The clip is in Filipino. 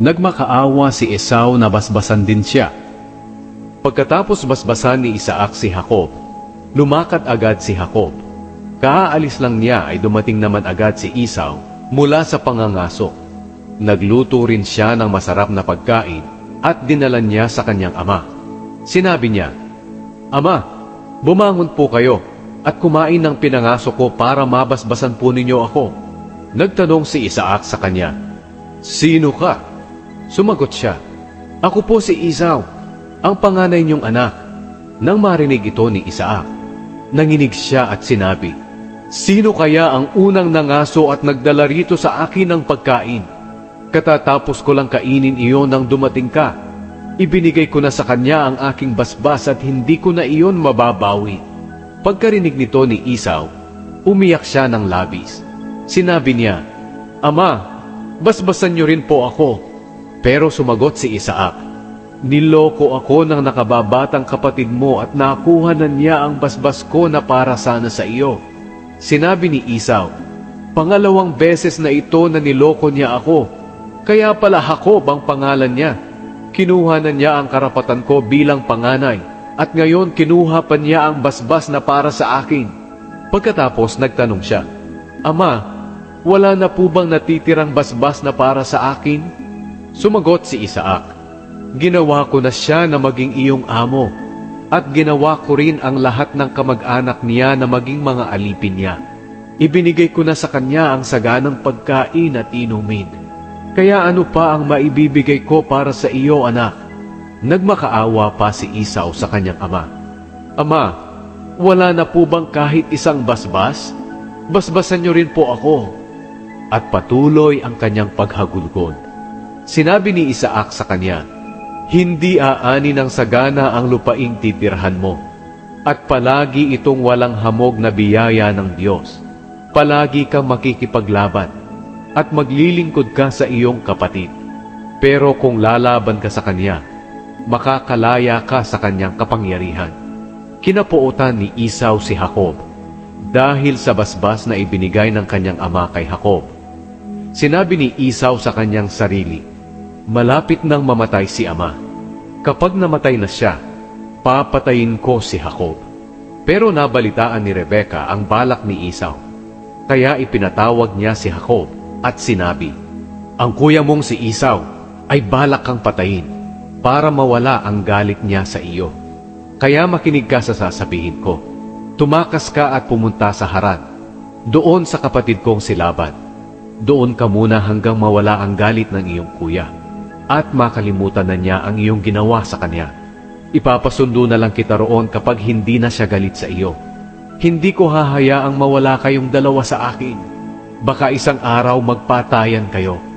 Nagmakaawa si Esau na basbasan din siya. Pagkatapos basbasan ni Isaac si Jacob, lumakad agad si Jacob. Kaaalis lang niya ay dumating naman agad si Esau mula sa pangangaso. Nagluto rin siya ng masarap na pagkain at dinala niya sa kanyang ama. Sinabi niya, Ama, bumangon po kayo at kumain ng pinangaso ko para mabasbasan po ninyo ako. Nagtanong si Isaac sa kanya, Sino ka? Sumagot siya, Ako po si Esau, ang panganay niyong anak. Nang marinig ito ni Isaac, nanginig siya at sinabi, Sino kaya ang unang nangaso at nagdala rito sa akin ng pagkain? Katatapos ko lang kainin iyon nang dumating ka. Ibinigay ko na sa kanya ang aking basbas at hindi ko na iyon mababawi. Pagkarinig nito ni Esau, umiyak siya ng labis. Sinabi niya, Ama, basbasan niyo rin po ako. Pero sumagot si Isaac, Niloko ako ng nakababatang kapatid mo at nakuha na niya ang basbas ko na para sana sa iyo. Sinabi ni Esau, Pangalawang beses na ito na niloko niya ako, kaya pala Jacob ang pangalan niya. Kinuha na niya ang karapatan ko bilang panganay, at ngayon kinuha pa niya ang basbas na para sa akin. Pagkatapos nagtanong siya, Ama, wala na po bang natitirang basbas na para sa akin? Sumagot si Isaac, Ginawa ko na siya na maging iyong amo, at ginawa ko rin ang lahat ng kamag-anak niya na maging mga alipin niya. Ibinigay ko na sa kanya ang saganang pagkain at inumin. Kaya ano pa ang maibibigay ko para sa iyo, anak? Nagmakaawa pa si Esau sa kanyang ama. Ama, wala na po bang kahit isang basbas? Basbasan niyo rin po ako. At patuloy ang kanyang paghagulgol. Sinabi ni Isaac sa kanya, Hindi aani ng sagana ang lupaing titirhan mo, at palagi itong walang hamog na biyaya ng Diyos. Palagi kang makikipaglaban, at maglilingkod ka sa iyong kapatid. Pero kung lalaban ka sa kanya, makakalaya ka sa kanyang kapangyarihan. Kinapuotan ni Esau si Jacob dahil sa basbas na ibinigay ng kanyang ama kay Jacob. Sinabi ni Esau sa kanyang sarili, Malapit nang mamatay si ama. Kapag namatay na siya, papatayin ko si Jacob. Pero nabalitaan ni Rebeka ang balak ni Esau. Kaya ipinatawag niya si Jacob at sinabi, Ang kuya mong si Esau ay balak kang patayin para mawala ang galit niya sa iyo. Kaya makinig ka sa sasabihin ko. Tumakas ka at pumunta sa Haran, doon sa kapatid kong si Laban. Doon ka muna hanggang mawala ang galit ng iyong kuya at makalimutan na niya ang iyong ginawa sa kanya. Ipapasundo na lang kita roon kapag hindi na siya galit sa iyo. Hindi ko hahayaang mawala kayong dalawa sa akin. Baka isang araw magpatayan kayo.